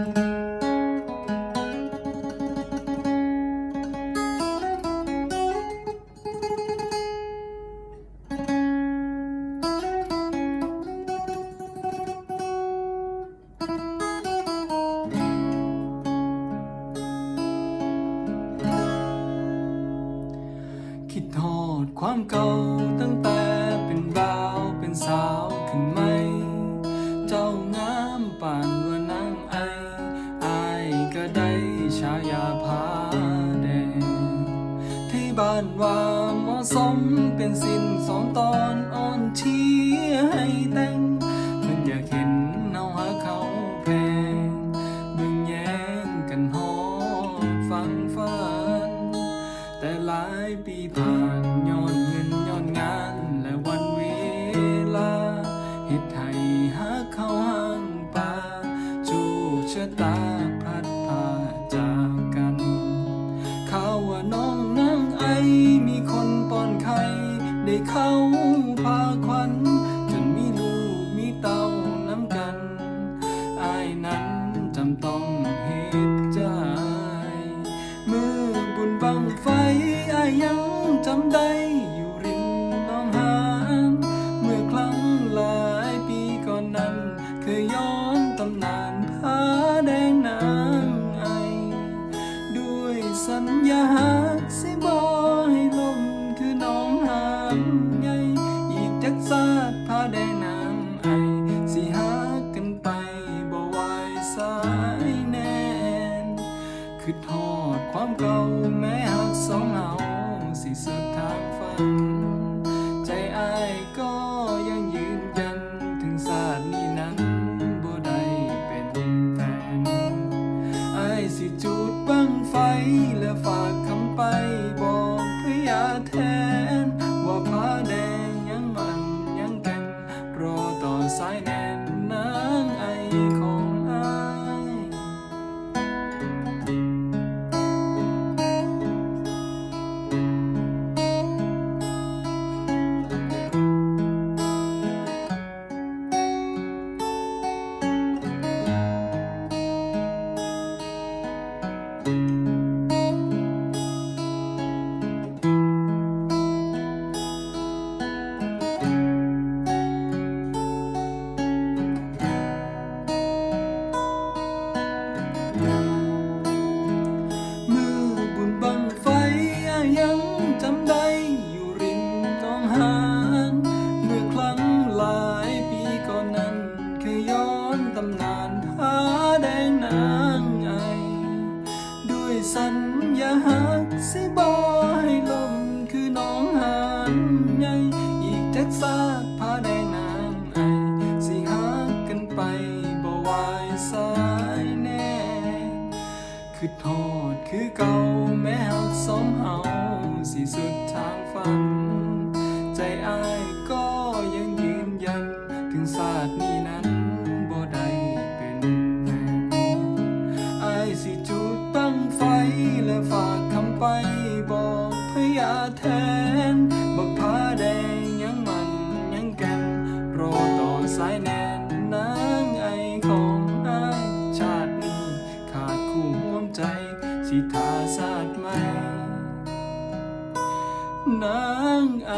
คิดทอดความเก่าตั้งแต่เป็นบ่าวเป็นสาว ชายาพาแดง ที่บ้านว่าเหมาะสมเป็นสิ้นสองตอน ได้เข้าพาควันจนมีลูกมีเต้าน้ำกันอายนั้นจำต้องเหตุใจมือบุญบังไฟอายยังจำได้อยู่ริมหน้องหานเมื่อครั้งหลายปีก่อนนั้นเคยย้อน ใจอายก็ยังยืนยัน ถึงศาสตร์นี้นั้นบ่ได้เป็นแฟนอายสิจูดบังไฟและฝากคำไปบอกพยาแท ยสัญญาหักสิบอให้ลมคือน้องหานใหญ่อีกจักซากผาแดงนางไอสิหักกันไปบ่ไหวสายแน่คือทอดคือเก่าแม้หักสมเฮาสิสุดทางฝัน ใจอายก็ยังยืนยันถึงศาสตร์นี้นั้น แทนบอกพาแดงยังมันยังแกันรอต่อสายแนนนางไอของอายชาตินี้ขาดคู่ห่วงใจสิทาสาสตร์ไหมนางไอ